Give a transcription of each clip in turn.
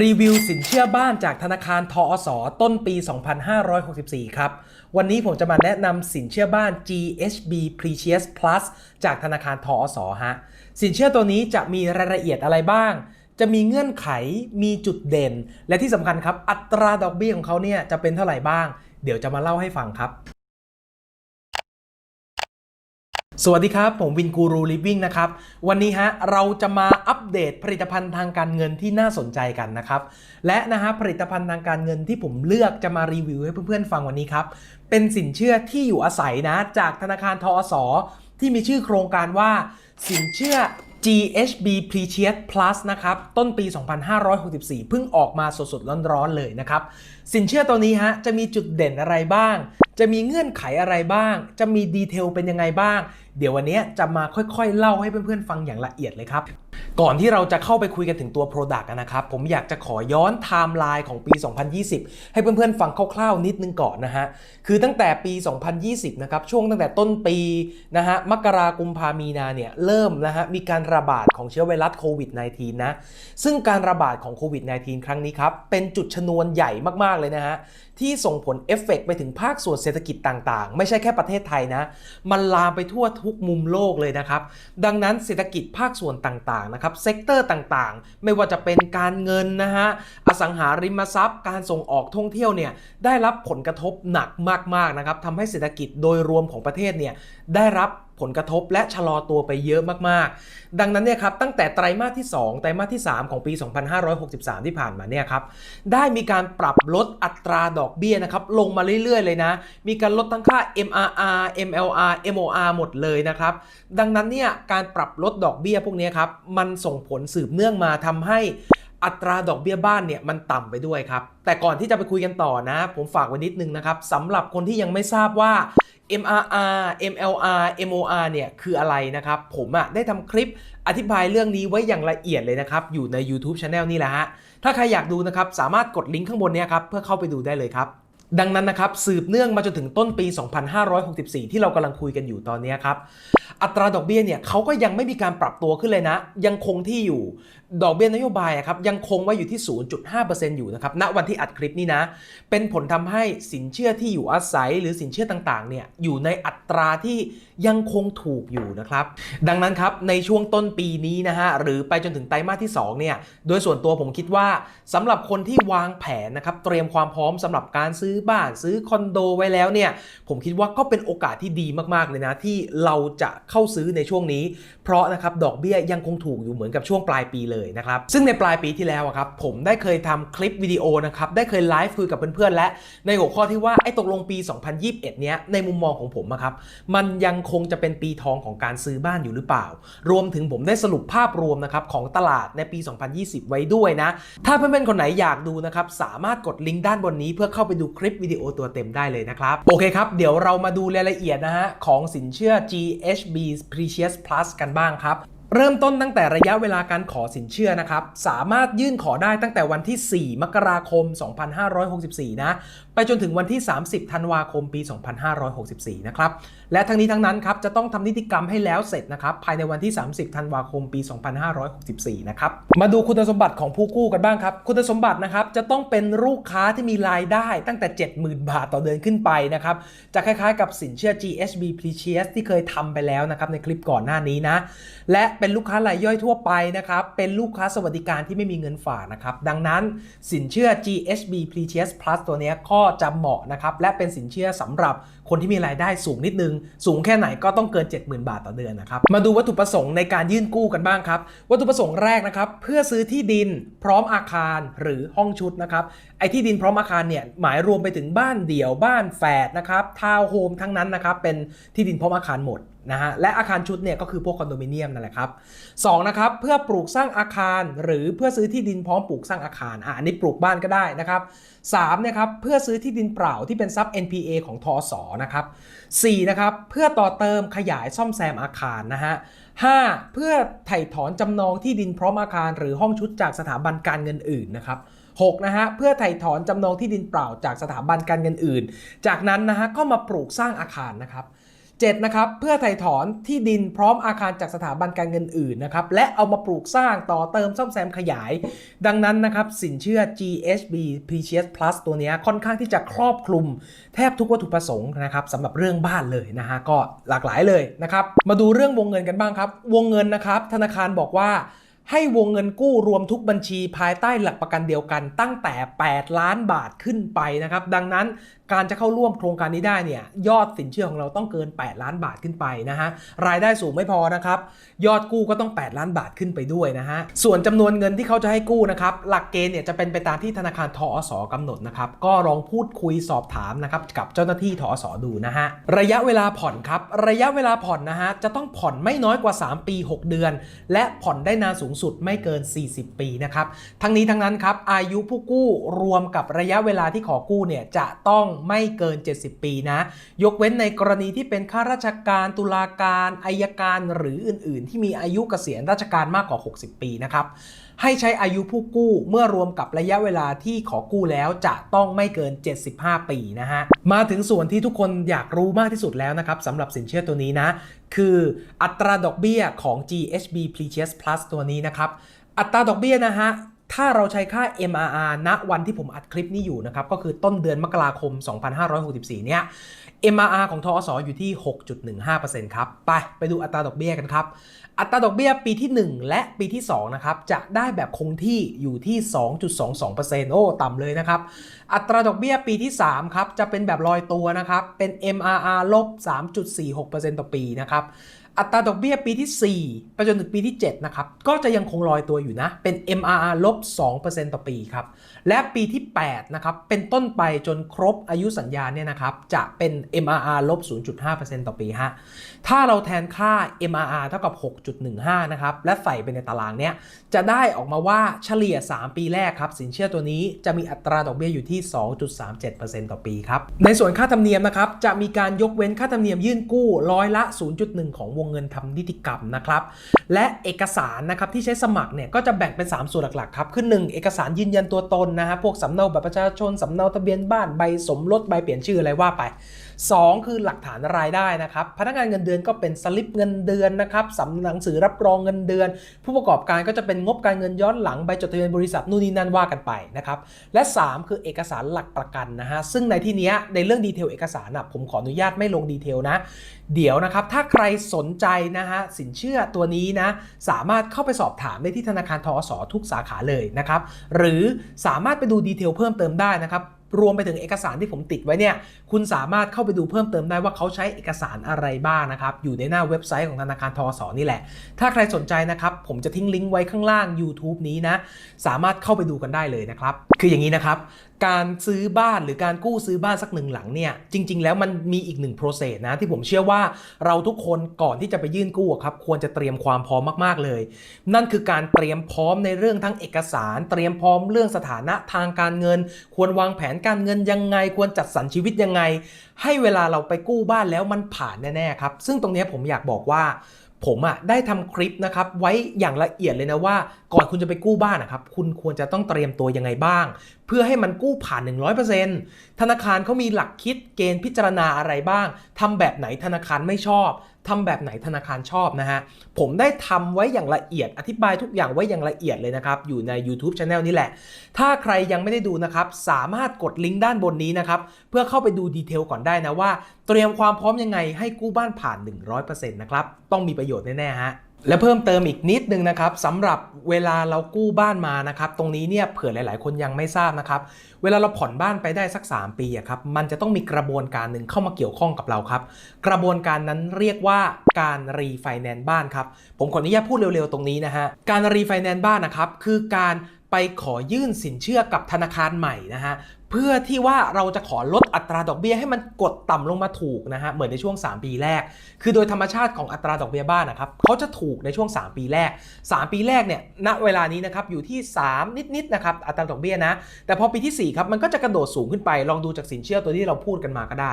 รีวิวสินเชื่อบ้านจากธนาคารทอสต้นปี 2564 ครับ วันนี้ผมจะมาแนะนำสินเชื่อบ้าน GHB Precious Plus จากธนาคารทอสฮะ สินเชื่อตัวนี้จะมีรายละเอียดอะไรบ้าง จะมีเงื่อนไข มีจุดเด่น และที่สำคัญครับ อัตราดอกเบี้ยของเขาเนี่ยจะเป็นเท่าไหร่บ้าง เดี๋ยวจะมาเล่าให้ฟังครับ สวัสดีครับ ผมวินกูรูลิฟวิ่งนะครับ วันนี้ฮะเราจะมาอัปเดตผลิตภัณฑ์ทางการเงินที่น่าสนใจกันนะครับ และนะฮะผลิตภัณฑ์ทางการเงินที่ผมเลือกจะมารีวิวให้เพื่อนๆฟังวันนี้ครับ เป็นสินเชื่อที่อยู่อาศัยนะ จากธนาคารทอสที่มีชื่อโครงการว่า สินเชื่อ GHB Precious Plus นะครับ ต้นปี 2564 เพิ่งออกมาสดๆ ร้อนๆ เลยนะครับ สินเชื่อตัวนี้ฮะ จะมีจุดเด่นอะไรบ้าง จะมีเงื่อนไขอะไรบ้าง จะมีดีเทลเป็นยังไงบ้างเดี๋ยววันนี้จะมาค่อยๆ เล่าให้เพื่อนๆฟังอย่างละเอียดเลยครับ ก่อนที่เราจะเข้าไปคุยกันถึงตัว Product นะครับ ผมอยากจะขอย้อนไทม์ไลน์ของปี 2020 ให้เพื่อนๆฟังคร่าวๆ นิดนึงก่อนนะฮะ คือตั้งแต่ปี 2020 นะครับ ช่วงตั้งแต่ต้นปีนะฮะ มกรากุมภามีนาเนี่ย เริ่มนะฮะ มีการระบาดของเชื้อไวรัสโควิด -19 นะ ซึ่งการระบาดของโควิด -19 ครั้งนี้ครับ เป็นจุดชนวนใหญ่มากๆ เลยนะฮะ ที่ส่งผลเอฟเฟกต์ไปถึงภาคส่วนเศรษฐกิจต่างๆ ไม่ใช่แค่ประเทศไทยนะ มันลามไปทั่วทุกมุมโลกเลยนะครับ ดังนั้นเศรษฐกิจภาคส่วนต่างๆนะครับเซกเตอร์ต่างๆ ไม่ว่าจะเป็นการเงินนะฮะอสังหาริมทรัพย์ การส่งออกท่องเที่ยวเนี่ยได้รับผลกระทบหนักมากๆนะครับทำให้เศรษฐกิจโดยรวมของประเทศเนี่ยได้รับผลกระทบและชะลอตัวไปเยอะมากๆ ดังนั้นเนี่ยครับตั้งแต่ไตรมาสที่ 2 ไตรมาสที่ 3 ของปี 2563 ที่ผ่านมาเนี่ยครับได้มีการปรับลดอัตราดอกเบี้ยนะครับลงมาเรื่อยๆ เลยนะ มีการลดทั้งค่า MRR MLR MOR หมดเลยนะครับ ดังนั้นเนี่ยการปรับลดดอกเบี้ยพวกนี้ครับมันส่งผลสืบเนื่องมาทำให้ อัตราดอกเบี้ยบ้านเนี่ยมันต่ำไปด้วยครับ แต่ก่อนที่จะไปคุยกันต่อนะ ผมฝากไว้นิดนึงนะครับสำหรับคนที่ยังไม่ทราบว่า MRR MLR MOR เนี่ยคืออะไรนะครับ ผมอะ่ะได้ทำคลิปอธิบายเรื่องนี้ไว้อย่างละเอียดเลยนะครับ อยู่ใน YouTube Channel นี่แหละฮะ ถ้าใครอยากดูนะครับ สามารถกดลิงก์ข้างบนเนี้ครับ เพื่อเข้าไปดูได้เลยครับ ดังนั้นนะครับสืบเนื่องมาจนถึงต้นปี 2564 ที่เรากำลังคุยกันอยู่ตอนนี้ครับ อัตราดอกเบี้ยเนี่ยเขาก็ยังไม่มีการปรับตัวขึ้นเลยนะ ยังคงที่อยู่ ดอกเบี้ยนโยบายครับยังคงไว้อยู่ที่ 0.5%อยู่นะครับณวันที่อัดคลิปนี้นะ เป็นผลทำให้สินเชื่อที่อยู่อาศัยหรือสินเชื่อต่างๆเนี่ยอยู่ในอัตราที่ ยังคงถูกอยู่นะครับ ดังนั้นครับในช่วงต้นปีนี้นะฮะหรือไปจนถึงไตรมาสที่2เนี่ยโดยส่วนตัวผมคิดว่าสำหรับคนที่วางแผนนะครับเตรียมความพร้อมสำหรับการซื้อบ้านซื้อคอนโดไว้แล้วเนี่ยผมคิดว่าก็เป็นโอกาสที่ดีมากๆเลยนะที่เราจะเข้าซื้อในช่วงนี้ เพราะนะครับดอกเบี้ยยังคงถูกอยู่เหมือนกับช่วงปลายปีเลยนะครับซึ่งในปลายปีที่แล้วครับผมได้เคยทำคลิปวิดีโอนะครับได้เคยไลฟ์คุยกับเพื่อนๆและในหัวข้อที่ว่าไอ้ตกลงปี 2021 เนี้ยในมุมมองของผมอะครับมันยังคคงจะเป็นปีทองของการซื้อบ้านอยู่หรือเปล่า รวมถึงผมได้สรุปภาพรวมนะครับของตลาดในปี 2020 ไว้ด้วยนะ ถ้าเพื่อนๆคนไหนอยากดูนะครับสามารถกดลิงก์ด้านบนนี้เพื่อเข้าไปดูคลิปวิดีโอตัวเต็มได้เลยนะครับ โอเคครับ เดี๋ยวเรามาดูรายละเอียดนะฮะของสินเชื่อ GHB Precious Plus กันบ้างครับ เริ่มต้นตั้งแต่ระยะเวลาการขอสินเชื่อนะครับ สามารถยื่นขอได้ตั้งแต่วันที่ 4 มกราคม 2564 นะ ไปจนถึงวันที่ 30 ธันวาคม ปี 2564 นะครับ และทั้งนี้ทั้งนั้นครับ จะต้องทำนิติกรรมให้แล้วเสร็จนะครับ ภายในวันที่ 30 ธันวาคม ปี 2564 นะครับ มาดูคุณสมบัติของผู้กู้กันบ้างครับ คุณสมบัตินะครับ จะต้องเป็นลูกค้าที่มีรายได้ตั้งแต่ 70,000 บาทต่อเดือนขึ้นไปนะครับ จะคล้ายๆ กับสินเชื่อ GHB Precious ที่เคยทำไปแล้วนะครับในคลิปก่อนหน้านี้นะ และเป็นลูกค้ารายย่อยทั่วไปนะครับ เป็นลูกค้าสวัสดิการที่ไม่มีเงินฝากนะครับ ดังนั้นสินเชื่อ GHB Precious Plus ตัวนี้ก็จะเหมาะนะครับ และเป็นสินเชื่อสำหรับคนที่มีรายได้สูงนิดนึง สูงแค่ไหนก็ต้องเกิน 70,000 บาทต่อเดือนนะครับ มาดูวัตถุประสงค์ในการยื่นกู้กันบ้างครับ วัตถุประสงค์แรกนะครับ เพื่อซื้อที่ดินพร้อมอาคารหรือห้องชุดนะครับ ไอ้ที่ดินพร้อมอาคารเนี่ยหมายรวมไปถึงบ้านเดี่ยวบ้านแฝดนะครับทาวน์โฮมทั้งนั้นนะครับเป็นที่ดินพร้อมอาคารหมดนะฮะและอาคารชุดเนี่ยก็คือพวกคอนโดมิเนียมนั่นแหละครับสองนะครับเพื่อปลูกสร้างอาคาร หรือเพื่อซื้อที่ดินพร้อมปลูกสร้างอาคารอะอันนี้ปลูกบ้านก็ได้นะครับสามเนี่ยครับเพื่อซื้อที่ดินเปล่าที่เป็นซับ NPA ของทอสนะครับสี่นะครับเพื่อต่อเติมขยายซ่อมแซมอาคารนะฮะ 5. เพื่อไถ่ถอนจำนองที่ดินพร้อมอาคาร หรือห้องชุดจากสถาบันการเงินอื่นนะครับ 6. นะฮะเพื่อไถ่ถอนจำนองที่ดินเปล่าจากสถาบันการเงินอื่น จากนั้นนะฮะก็มาปลูกสร้างอาคารนะครับ 7นะครับเพื่อไถ่ถอนที่ดินพร้อมอาคารจากสถาบันการเงินอื่นนะครับและเอามาปลูกสร้างต่อเติมซ่อมแซมขยาย ดังนั้นนะครับสินเชื่อ GHB Precious Plus ตัวนี้ค่อนข้างที่จะครอบคลุม แทบทุกวัตถุประสงค์นะครับสำหรับเรื่องบ้านเลยนะฮะก็หลากหลายเลยนะครับมาดูเรื่องวงเงินกันบ้างครับ วงเงินนะครับธนาคารบอกว่าให้วงเงินกู้รวมทุกบัญชีภายใต้หลักประกันเดียวกันตั้งแต่ 8 ล้านบาทขึ้นไปนะครับ ดังนั้น การจะเข้าร่วมโครงการนี้ได้เนี่ยยอดสินเชื่อของเราต้องเกิน 8 ล้านบาทขึ้นไปนะฮะรายได้สูงไม่พอนะครับยอดกู้ก็ต้อง 8 ล้านบาทขึ้นไปด้วยนะฮะส่วนจำนวนเงินที่เขาจะให้กู้นะครับหลักเกณฑ์เนี่ยจะเป็นไปตามที่ธนาคารทอสกำหนดนะครับก็ลองพูดคุยสอบถามนะครับกับเจ้าหน้าที่ทอสดูนะฮะระยะเวลาผ่อนครับระยะเวลาผ่อนนะฮะจะต้องผ่อนไม่น้อยกว่า 3 ปี 6 เดือน และผ่อนได้นานสูงสุดไม่เกิน 40 ปีนะครับทั้งนี้ทั้งนั้นครับอายุผู้กู้รวมกับระยะเวลาที่ขอกู้เนี่ยจะต้องไม่เกิน 70 ปีนะ ยกเว้นในกรณีที่เป็นข้าราชการตุลาการอายการหรืออื่น ๆ ที่มีอายุเกษียณราชการมากกว่า 60 ปีนะครับให้ใช้อายุผู้กู้เมื่อรวมกับระยะเวลาที่ขอกู้แล้วจะต้องไม่เกิน 75 ปีนะฮะ มาถึงส่วนที่ทุกคนอยากรู้มากที่สุดแล้วนะครับสำหรับสินเชื่อตัวนี้นะ คืออัตราดอกเบี้ยของ GHB Precious Plus ตัวนี้นะครับ อัตราดอกเบี้ยนะฮะ ถ้าเราใช้ค่า MRR ณวันที่ผมอัดคลิปนี้อยู่นะครับ ก็คือต้นเดือนมกราคม 2564 เนี่ย MRR ของทอสอยู่ที่ 6.15%ครับ ไปไปดูอัตราดอกเบี้ยกันครับ อัตราดอกเบี้ยปีที่ 1 และปีที่2นะครับ จะได้แบบคงที่อยู่ที่ 2.22%โอ้ ต่ำเลยนะครับ อัตราดอกเบี้ยปีที่ 3 ครับ จะเป็นแบบลอยตัวนะครับ เป็น MRR ลบ 3.46%ต่อปีนะครับ อัตราดอกเบี้ยปีที่ 4 ไปจนถึงปีที่ 7 นะครับ ก็จะยังคงลอยตัวอยู่นะ เป็น MRR ลบ 2%ต่อปีครับ และปีที่ 8 นะครับ เป็นต้นไปจนครบอายุสัญญาเนี่ยนะครับ จะเป็น MRR ลบ 0.5%ต่อปีฮะ ถ้าเราแทนค่า MRR เท่ากับ 6.15 นะครับ และใส่ไปในตารางเนี้ย จะได้ออกมาว่าเฉลี่ย 3 ปีแรกครับ สินเชื่อตัวนี้จะมีอัตราดอกเบี้ยอยู่ที่ 2.37%ต่อปีครับ ในส่วนค่าธรรมเนียมนะครับ จะมีการยกเว้นค่าธรรมเนียมยื่นกู้ร้อยละ 0.1 ของวงเงินทำนิติกรรมนะครับ และเอกสารนะครับที่ใช้สมัครเนี่ยก็จะแบ่งเป็น 3 ส่วนหลักๆครับคือ1เอกสารยืนยันตัวตนนะฮะพวกสำเนาบัตรประชาชนสำเนาทะเบียนบ้านใบสมรสใบเปลี่ยนชื่ออะไรว่าไป 2 คือหลักฐานรายได้นะครับ พนักงานเงินเดือนก็เป็นสลิปเงินเดือนนะครับสำหนังสือรับรองเงินเดือน ผู้ประกอบการก็จะเป็นงบการเงินย้อนหลังใบจดทะเบียนบริษัทนู่นนี่นั่นว่ากันไปนะครับ และ 3 คือเอกสารหลักประกันนะฮะ ซึ่งในที่นี้ในเรื่องดีเทลเอกสารนะผมขออนุญาตไม่ลงดีเทลนะ เดี๋ยวนะครับถ้าใครสนใจนะฮะสินเชื่อตัวนี้นะสามารถเข้าไปสอบถามได้ที่ธนาคารทอสทุกสาขาเลยนะครับหรือสามารถไปดูดีเทลเพิ่มเติมได้นะครับ รวมไปถึงเอกสารที่ผมติดไว้เนี่ย คุณสามารถเข้าไปดูเพิ่มเติมได้ว่าเขาใช้เอกสารอะไรบ้างนะครับ อยู่ในหน้าเว็บไซต์ของธนาคารทอสอนี่แหละ ถ้าใครสนใจนะครับ ผมจะทิ้งลิงก์ไว้ข้างล่าง YouTube นี้นะ สามารถเข้าไปดูกันได้เลยนะครับ คืออย่างนี้นะครับ การซื้อบ้านหรือการกู้ซื้อบ้านสักหนึ่งหลังเนี่ยจริง ๆ แล้วมันมีอีกหนึ่ง process นะที่ผมเชื่อว่าเราทุกคนก่อนที่จะไปยื่นกู้ครับควรจะเตรียมความพร้อมมากๆเลย นั่นคือการเตรียมพร้อมในเรื่องทั้งเอกสาร เตรียมพร้อมเรื่องสถานะทางการเงิน ควรวางแผนการเงินยังไง ควรจัดสรรชีวิตยังไง ให้เวลาเราไปกู้บ้านแล้วมันผ่านแน่ๆครับซึ่งตรงนี้ผมอยากบอกว่า ผมอะได้ทำคลิปนะครับไว้อย่างละเอียดเลยนะว่า ก่อนคุณจะไปกู้บ้านนะครับคุณควรจะต้องเตรียมตัวยังไงบ้าง เพื่อให้มันกู้ผ่าน 100%ธนาคารเขามีหลักคิดเกณฑ์พิจารณาอะไรบ้างทำแบบไหนธนาคารไม่ชอบ ทำแบบไหนธนาคารชอบนะฮะ ผมได้ทำไว้อย่างละเอียด อธิบายทุกอย่างไว้อย่างละเอียดเลยนะครับ อยู่ใน YouTube Channel นี่แหละ ถ้าใครยังไม่ได้ดูนะครับ สามารถกดลิงก์ด้านบนนี้นะครับ เพื่อเข้าไปดูดีเทลก่อนได้นะว่า เตรียมความพร้อมยังไงให้กู้บ้านผ่าน 100%นะครับ ต้องมีประโยชน์แน่ๆฮะ และเพิ่มเติมอีกนิดนึงนะครับสำหรับเวลาเรากู้บ้านมานะครับ ตรงนี้เนี่ยเผื่อหลาย ๆ คนยังไม่ทราบนะครับ เวลาเราผ่อนบ้านไปได้สัก 3 ปีอะครับมันจะต้องมีกระบวนการหนึ่งเข้ามาเกี่ยวข้องกับเราครับ กระบวนการนั้นเรียกว่าการรีไฟแนนซ์บ้านครับ ผมขออนุญาตพูดเร็ว ๆ ตรงนี้นะฮะการรีไฟแนนซ์บ้านนะครับคือการไปขอยื่นสินเชื่อกับธนาคารใหม่นะฮะ เพื่อที่ว่าเราจะขอลดอัตราดอกเบี้ยให้มันกดต่ำลงมาถูกนะฮะเหมือนในช่วง 3 ปีแรก คือโดยธรรมชาติของอัตราดอกเบี้ยบ้านนะครับเขาจะถูกในช่วง 3 ปีแรก 3 ปีแรกเนี่ยณเวลานี้นะครับอยู่ที่ 3 นิดๆนะครับอัตราดอกเบี้ยนะ แต่พอปีที่ 4 ครับ มันก็จะกระโดดสูงขึ้นไป ลองดูจากสินเชื่อตัวที่เราพูดกันมาก็ได้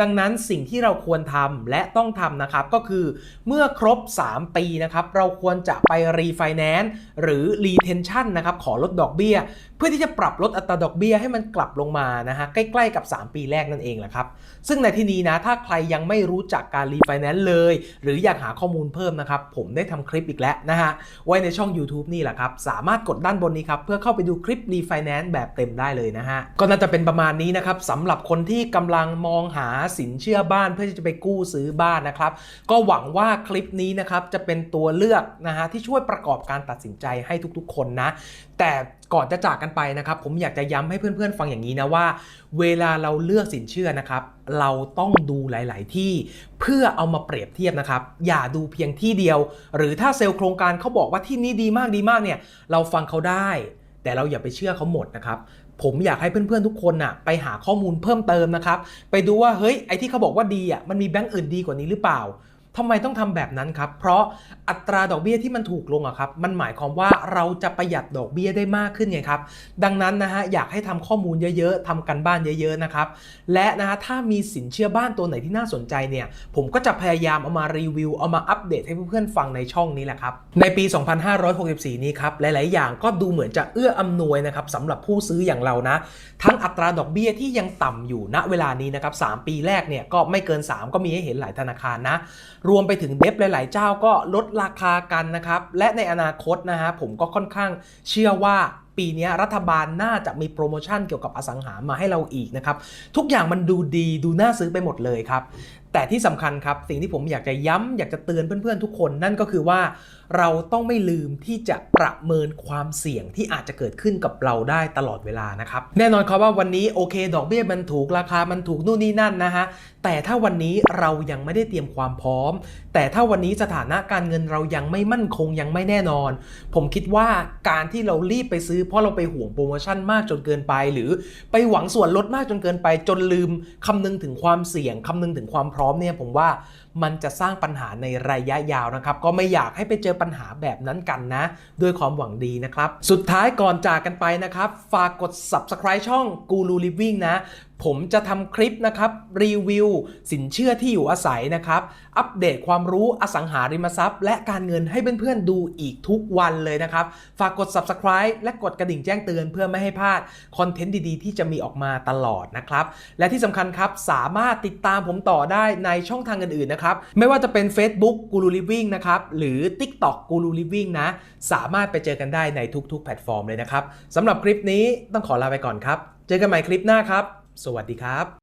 ดังนั้นสิ่งที่เราควรทำและต้องทำนะครับก็คือเมื่อครบ 3 ปีนะครับเราควรจะไปรีไฟแนนซ์หรือรีเทนชั่นนะครับขอลดดอกเบี้ย พื่อที่จะปรับลดอัตราดอกเบี้ยให้มันกลับลงมานะฮะใกล้ๆกับ 3 ปีแรกนั่นเองแหละครับ ซึ่งในที่นี้นะถ้าใครยังไม่รู้จักการรีไฟแนนซ์เลย หรืออยากหาข้อมูลเพิ่มนะครับ ผมได้ทำคลิปอีกแล้วนะฮะไว้ในช่อง YouTube นี่แหละครับ สามารถกดด้านบนนี้ครับ เพื่อเข้าไปดูคลิปรีไฟแนนซ์แบบเต็มได้เลยนะฮะก็น่าจะเป็นประมาณนี้นะครับสำหรับคนที่กำลังมองหาสินเชื่อบ้านเพื่อที่จะไปกู้ซื้อบ้านนะครับก็หวังว่าคลิปนี้นะครับจะเป็นตัวเลือกนะฮะที่ช่วยประกอบการตัดสินใจให้ทุกๆ คนนะแต่ก่อนจะจากกันไปนะครับ ผมอยากจะย้ำให้เพื่อนๆ ฟังอย่างนี้นะว่า เวลาเราเลือกสินเชื่อนะครับ เราต้องดูหลาย ๆ ที่เพื่อเอามาเปรียบเทียบนะครับ อย่าดูเพียงที่เดียว หรือถ้าเซลล์โครงการเขาบอกว่าที่นี้ดีมากดีมากเนี่ย เราฟังเขาได้ แต่เราอย่าไปเชื่อเขาหมดนะครับผมอยากให้เพื่อนๆทุกคนน่ะไปหาข้อมูลเพิ่มเติมนะครับ ไปดูว่าเฮ้ยไอที่เขาบอกว่าดีอะมันมีแบงก์อื่นดีกว่านี้หรือเปล่า ทำไมต้องทำแบบนั้นครับ เพราะอัตราดอกเบี้ยที่มันถูกลงอะครับ มันหมายความว่าเราจะประหยัดดอกเบี้ยได้มากขึ้นไงครับ ดังนั้นนะฮะอยากให้ทำข้อมูลเยอะๆทำกันบ้านเยอะๆนะครับ และนะฮะถ้ามีสินเชื่อบ้านตัวไหนที่น่าสนใจเนี่ย ผมก็จะพยายามเอามารีวิว เอามาอัปเดตให้เพื่อนๆฟังในช่องนี้แหละครับ ในปี 2564 นี้ครับ หลายๆ อย่างก็ดูเหมือนจะเอื้ออำนวยนะครับสำหรับผู้ซื้ออย่างเรานะ ทั้งอัตราดอกเบี้ยที่ยังต่ำอยู่ณเวลานี้นะครับ3ปีแรกเนี่ยก็ไม่เกิน 3 ก็มีให้เห็นหลายธนาคารนะรวมไปถึงเดฟหลาย ๆ เจ้าก็ลดราคากันนะครับ และในอนาคตนะฮะผมก็ค่อนข้างเชื่อว่าปีนี้รัฐบาลน่าจะมีโปรโมชั่นเกี่ยวกับอสังหามาให้เราอีกนะครับ ทุกอย่างมันดูดีดูน่าซื้อไปหมดเลยครับ แต่ที่สำคัญครับสิ่งที่ผมอยากจะย้ำอยากจะเตือนเพื่อนๆทุกคน นั่นก็คือว่า เราต้องไม่ลืมที่จะประเมินความเสี่ยงที่อาจจะเกิดขึ้นกับเราได้ตลอดเวลานะครับแน่นอนครับว่าวันนี้โอเค ดอกเบี้ยมันถูกราคามันถูกนู่นนี่นั่นนะฮะแต่ถ้าวันนี้เรายังไม่ได้เตรียมความพร้อม แต่ถ้าวันนี้สถานะการเงินเรายังไม่มั่นคงยังไม่แน่นอน ผมคิดว่าการที่เรารีบไปซื้อเพราะเราไปห่วงโปรโมชั่นมากจนเกินไป หรือไปหวังส่วนลดมากจนเกินไป จนลืมคำนึงถึงความเสี่ยงคำนึงถึงความพร้อมเนี่ยผมว่ามันจะสร้างปัญหาในระยะยาวนะครับ ก็ไม่อยากให้ไปเจอปัญหาแบบนั้นกันนะ ด้วยความหวังดีนะครับ สุดท้ายก่อนจากกันไปนะครับ ฝากกด subscribe ช่อง Guru Living นะ ผมจะทำคลิปนะครับรีวิว สินเชื่อที่อยู่อาศัยนะครับ อัปเดตความรู้อสังหาริมทรัพย์ และการเงินให้เพื่อนๆดูอีกทุกวันเลยนะครับ ฝากกด subscribe และกดกระดิ่งแจ้งเตือนเพื่อไม่ให้พลาดคอนเทนต์ดีๆ ที่จะมีออกมาตลอดนะครับ และที่สำคัญครับสามารถติดตามผมต่อได้ในช่องทางอื่นๆนะครับ ไม่ว่าจะเป็น Facebook Guru Living นะครับหรือ TikTok Guru Living นะ สามารถไปเจอกันได้ในทุกๆ แพลตฟอร์มเลยนะครับสำหรับคลิปนี้ต้องขอลาไปก่อนครับ เจอกันใหม่คลิปหน้าครับ สวัสดีครับ